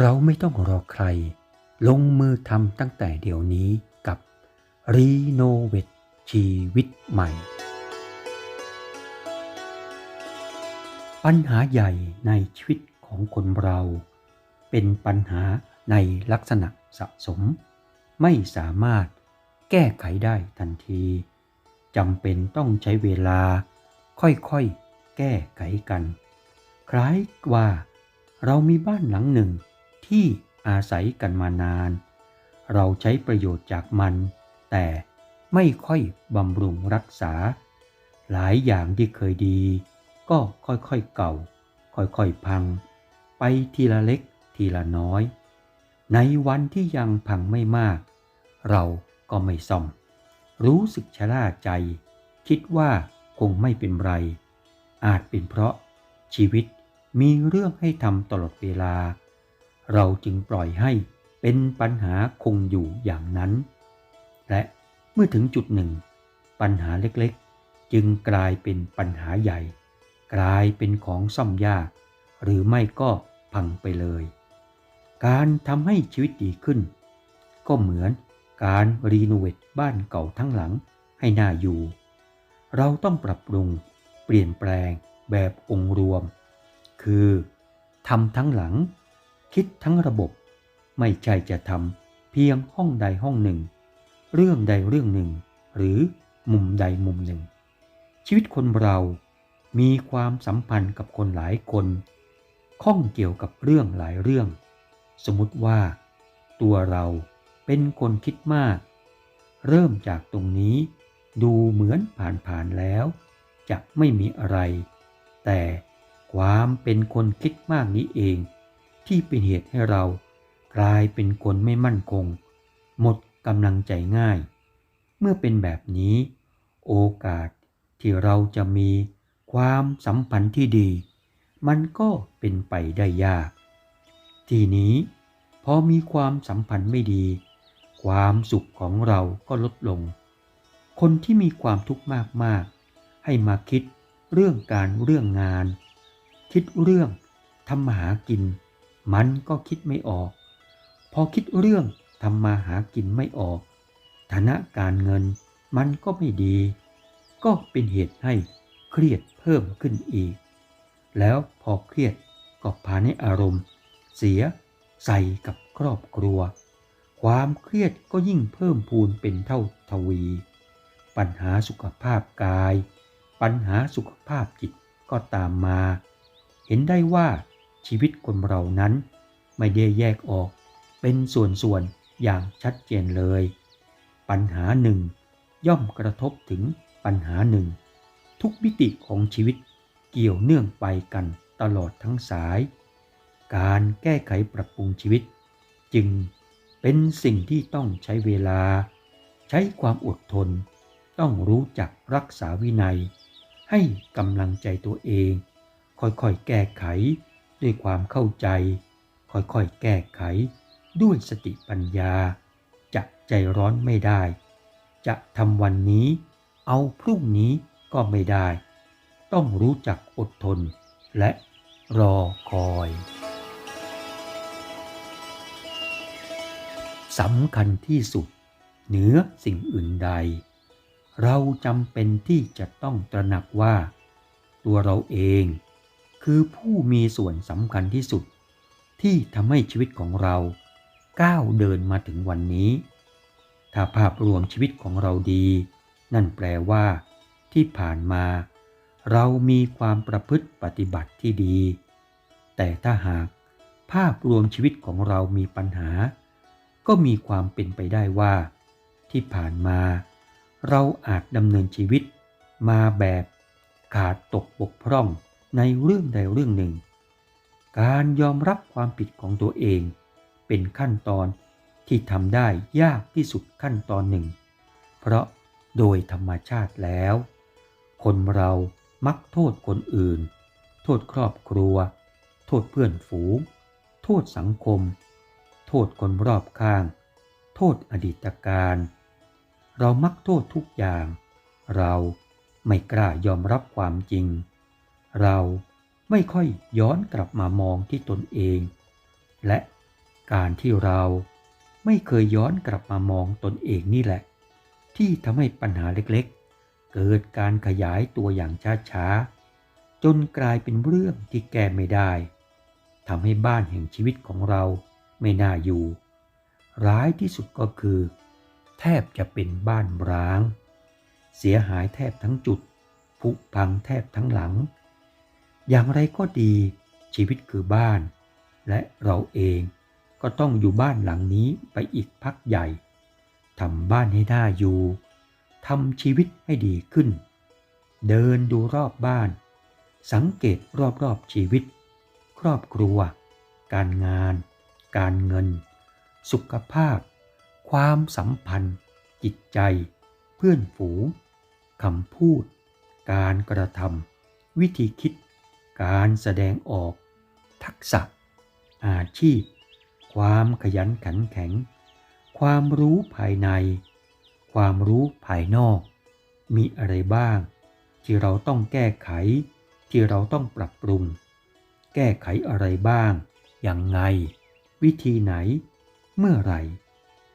เราไม่ต้องรอใคร ลงมือทำตั้งแต่เดี๋ยวนี้กับรีโนเวทชีวิตใหม่ ปัญหาใหญ่ในชีวิตของคนเรา เป็นปัญหาในลักษณะสะสม ไม่สามารถแก้ไขได้ทันทีจำเป็นต้องใช้เวลา ค่อยๆ แก้ไขกัน คล้ายว่าเรามีบ้านหลังหนึ่ง ที่อาศัยกันมานาน เราใช้ประโยชน์จากมัน แต่ไม่ค่อยบำรุงรักษา หลายอย่างที่เคยดี ก็ค่อยๆเก่า ค่อยๆพัง ไปทีละเล็กทีละน้อย ในวันที่ยังพังไม่มาก เราก็ไม่ซ่อม รู้สึกชะล่าใจ คิดว่าคงไม่เป็นไร อาจเป็นเพราะชีวิตมีเรื่องให้ทำตลอดเวลา เราจึงปล่อยให้เป็นปัญหาคงอยู่อย่างนั้น และเมื่อถึงจุดหนึ่ง ปัญหาเล็กๆ จึงกลายเป็นปัญหาใหญ่ กลายเป็นของซ่อมยาก หรือไม่ก็พังไปเลย การทำให้ชีวิตดีขึ้น ก็เหมือนการรีโนเวทบ้านเก่าทั้งหลังให้น่าอยู่ เราต้องปรับปรุงเปลี่ยนแปลงแบบองค์รวม คือทำทั้งหลัง คิดทั้งระบบ ไม่ใช่จะทำเพียงห้องใดห้องหนึ่ง เรื่องใดเรื่องหนึ่ง หรือมุมใดมุมหนึ่ง ชีวิตคนเรามีความสัมพันธ์กับคนหลายคนข้องเกี่ยวกับเรื่องหลายเรื่อง สมมติว่า ตัวเราเป็นคนคิดมาก เริ่มจากตรงนี้ ดูเหมือนผ่านๆแล้ว จะไม่มีอะไร แต่ความเป็นคนคิดมากนี้เอง ที่เป็นเหตุให้เรากลายเป็นคนไม่มั่นคง หมดกำลังใจง่าย เมื่อเป็นแบบนี้ โอกาสที่เราจะมีความสัมพันธ์ที่ดี มันก็เป็นไปได้ยาก ทีนี้พอมีความสัมพันธ์ไม่ดี ความสุขของเราก็ลดลง คนที่มีความทุกข์มากๆ ให้มาคิดเรื่องการเรื่องงาน คิดเรื่องทำมาหากิน มันก็คิดไม่ออก พอคิดเรื่องทำมาหากินไม่ออก ฐานะการเงินมันก็ไม่ดี ก็เป็นเหตุให้เครียดเพิ่มขึ้นอีก แล้วพอเครียดก็พาให้อารมณ์ เสียใส่กับครอบครัว ความเครียดก็ยิ่งเพิ่มพูนเป็นเท่าทวี ปัญหาสุขภาพกาย ปัญหาสุขภาพจิตก็ตามมา เห็นได้ว่า ชีวิตคนเรานั้น ไม่ได้แยกออกเป็นส่วนๆอย่างชัดเจนเลย ปัญหาหนึ่งย่อมกระทบถึงปัญหาหนึ่ง ทุกมิติของชีวิตเกี่ยวเนื่องไปกันตลอดทั้งสาย การแก้ไขปรับปรุงชีวิต จึงเป็นสิ่งที่ต้องใช้เวลา ใช้ความอดทน ต้องรู้จักรักษาวินัย ให้กำลังใจตัวเอง ค่อยๆแก้ไข ด้วยความเข้าใจ ค่อยๆแก้ไข ด้วยสติปัญญา จะใจร้อนไม่ได้ จะทำวันนี้ เอาพรุ่งนี้ก็ไม่ได้ ต้องรู้จักอดทน และรอคอยสำคัญที่สุด เหนือสิ่งอื่นใด เราจำเป็นที่จะต้องตระหนักว่า ตัวเราเอง คือผู้มีส่วนสำคัญที่สุด ที่ทำให้ชีวิตของเรา ก้าวเดินมาถึงวันนี้ ถ้าภาพรวมชีวิตของเราดี นั่นแปลว่า ที่ผ่านมา เรามีความประพฤติปฏิบัติที่ดี แต่ถ้าหากภาพรวมชีวิตของเรามีปัญหา ก็มีความเป็นไปได้ว่า ที่ผ่านมา เราอาจดำเนินชีวิตมาแบบขาดตกบกพร่อง ในเรื่องใดเรื่องหนึ่ง การยอมรับความผิดของตัวเอง เป็นขั้นตอนที่ทำได้ยากที่สุดขั้นตอนหนึ่ง เพราะโดยธรรมชาติแล้ว คนเรามักโทษคนอื่น โทษครอบครัว โทษเพื่อนฝูง โทษสังคม โทษคนรอบข้าง โทษอดีตการ เรามักโทษทุกอย่าง เราไม่กล้ายอมรับความจริง เราไม่ค่อยย้อนกลับมามองที่ตนเอง และการที่เราไม่เคยย้อนกลับมามองตนเองนี่แหละ ที่ทำให้ปัญหาเล็กๆ เกิดการขยายตัวอย่างช้าๆ จนกลายเป็นเรื่องที่แก้ไม่ได้ทำให้บ้านแห่งชีวิตของเราไม่น่าอยู่ ร้ายที่สุดก็คือ แทบจะเป็นบ้านร้าง เสียหายแทบทั้งจุดผุพังแทบทั้งหลัง อย่างไรก็ดี ชีวิตคือบ้าน และเราเองก็ต้องอยู่บ้านหลังนี้ไปอีกพักใหญ่ทำบ้านให้น่าอยู่ทำชีวิตให้ดีขึ้น เดินดูรอบบ้าน สังเกตรอบๆชีวิต ครอบครัว การงาน การเงิน สุขภาพ ความสัมพันธ์ จิตใจ เพื่อนฝูงคำพูด การกระทำวิธีคิด การแสดงออก ทักษะ อาชีพ ความขยันขันแข็ง ความรู้ภายใน ความรู้ภายนอก มีอะไรบ้าง ที่เราต้องแก้ไข ที่เราต้องปรับปรุง แก้ไขอะไรบ้าง อย่างไง วิธีไหน เมื่อไหร่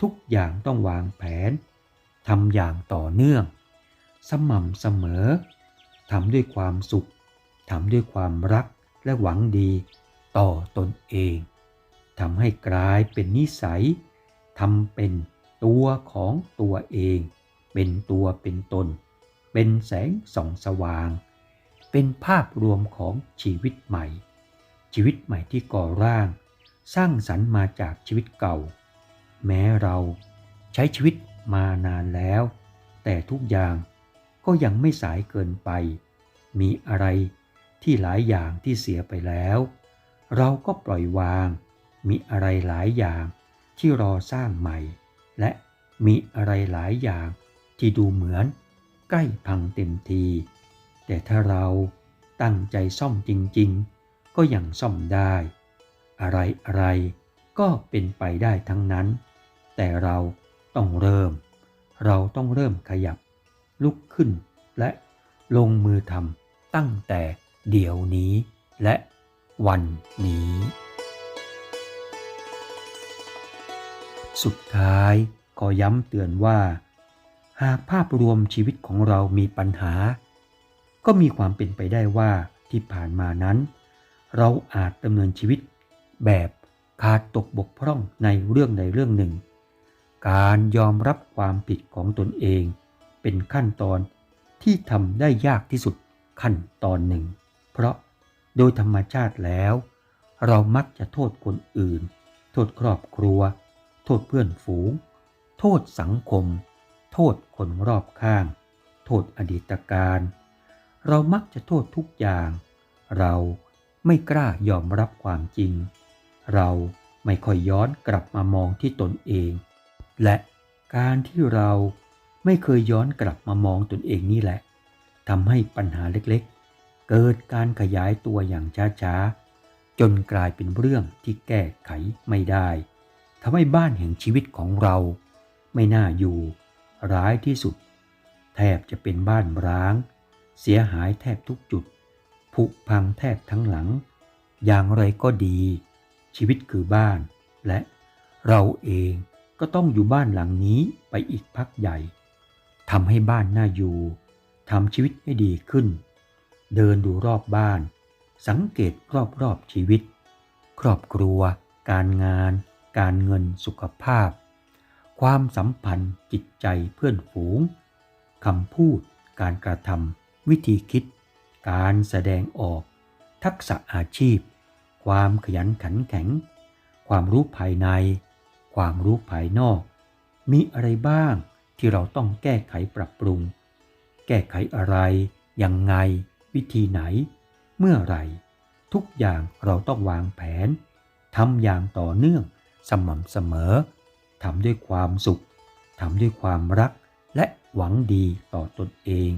ทุกอย่างต้องวางแผนทำอย่างต่อเนื่อง สม่ำเสมอทำด้วยความสุข ทำด้วยความรักและหวังดีต่อตนเองทำให้กลายเป็นนิสัยทำเป็นตัวของตัวเอง เป็นตัวเป็นตน เป็นแสงส่องสว่าง เป็นภาพรวมของชีวิตใหม่ ชีวิตใหม่ที่ก่อร่าง สร้างสรรค์มาจากชีวิตเก่า แม้เราใช้ชีวิตมานานแล้ว แต่ทุกอย่างก็ยังไม่สายเกินไป มีอะไร ที่หลายอย่างที่เสียไปแล้ว เราก็ปล่อยวาง มีอะไรหลายอย่างที่รอสร้างใหม่ และมีอะไรหลายอย่างที่ดูเหมือนใกล้พังเต็มที แต่ถ้าเราตั้งใจซ่อมจริงๆ ก็ยังซ่อมได้ อะไรอะไรก็เป็นไปได้ทั้งนั้น แต่เราต้องเริ่ม เราต้องเริ่มขยับ ลุกขึ้นและลงมือทำตั้งแต่ เดี๋ยวนี้ และวันนี้ สุดท้ายก็ย้ำเตือนว่า หากภาพรวมชีวิตของเรามีปัญหา ก็มีความเป็นไปได้ว่าที่ผ่านมานั้น เราอาจดำเนินชีวิตแบบขาดตกบกพร่องในเรื่องใดเรื่องหนึ่ง การยอมรับความผิดของตนเอง เป็นขั้นตอนที่ทำได้ยากที่สุดขั้นตอนหนึ่ง เพราะโดยธรรมชาติแล้ว เรามักจะโทษคนอื่น โทษครอบครัว โทษเพื่อนฝูง โทษสังคม โทษคนรอบข้าง โทษอดีตการ เรามักจะโทษทุกอย่าง เราไม่กล้ายอมรับความจริง เราไม่ค่อยย้อนกลับมามองที่ตนเอง และการที่เราไม่เคยย้อนกลับมามองตนเองนี่แหละทำให้ปัญหาเล็กๆ เกิดการขยายตัวอย่างช้าๆ จนกลายเป็นเรื่องที่แก้ไขไม่ได้ทำให้บ้านแห่งชีวิตของเรา ไม่น่าอยู่ ร้ายที่สุด แทบจะเป็นบ้านร้าง เสียหายแทบทุกจุด ผุพังแทบทั้งหลัง อย่างไรก็ดี ชีวิตคือบ้าน และเราเองก็ต้องอยู่บ้านหลังนี้ไปอีกพักใหญ่ทำให้บ้านน่าอยู่ทำชีวิตให้ดีขึ้น เดินดูรอบบ้าน สังเกตรอบๆชีวิต ครอบครัว การงาน การเงินสุขภาพ ความสัมพันธ์จิตใจเพื่อนฝูงคำพูด การกระทำวิธีคิด การแสดงออก ทักษะอาชีพ ความขยันขันแข็ง ความรู้ภายใน ความรู้ภายนอก มีอะไรบ้างที่เราต้องแก้ไขปรับปรุง แก้ไขอะไร ยังไง วิธีไหน เมื่อไรทุกอย่างเราต้องวางแผนทำอย่างต่อเนื่องสม่ำเสมอทำด้วยความสุขทำด้วยความรักและหวังดีต่อตนเอง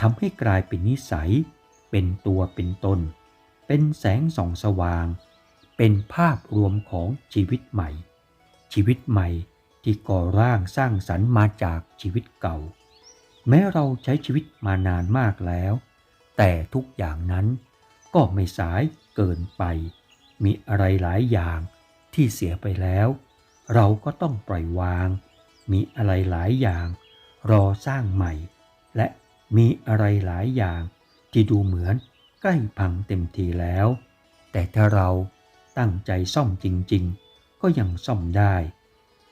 ทำให้กลายเป็นนิสัย เป็นตัวเป็นตน เป็นแสงส่องสว่าง เป็นภาพรวมของชีวิตใหม่ ชีวิตใหม่ที่ก่อร่างสร้างสรรค์มาจากชีวิตเก่า แม้เราใช้ชีวิตมานานมากแล้ว แต่ทุกอย่างนั้นก็ไม่สายเกินไป มีอะไรหลายอย่างที่เสียไปแล้ว เราก็ต้องปล่อยวาง มีอะไรหลายอย่าง รอสร้างใหม่ และมีอะไรหลายอย่างที่ดูเหมือนใกล้พังเต็มทีแล้ว แต่ถ้าเราตั้งใจซ่อมจริงๆ ก็ยังซ่อมได้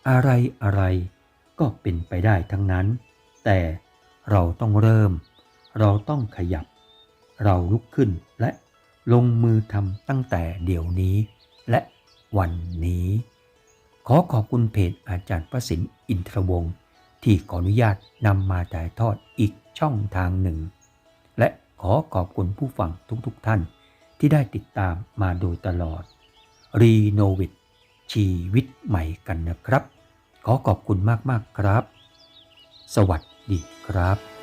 อะไรอะไรก็เป็นไปได้ทั้งนั้น แต่เราต้องเริ่ม เราต้องขยับ เราลุกขึ้นและลงมือทำตั้งแต่เดี๋ยวนี้ และวันนี้ ขอขอบคุณเพจอาจารย์ประสินอินทรวงศ์ที่ขออนุญาตนำมาถ่ายทอดอีกช่องทางหนึ่ง และขอขอบคุณผู้ฟังทุกๆทท่านที่ได้ติดตามมาโดยตลอด รีโนเวทชีวิตใหม่กันนะครับ ขอขอบคุณมากๆครับ สวัสดีครับ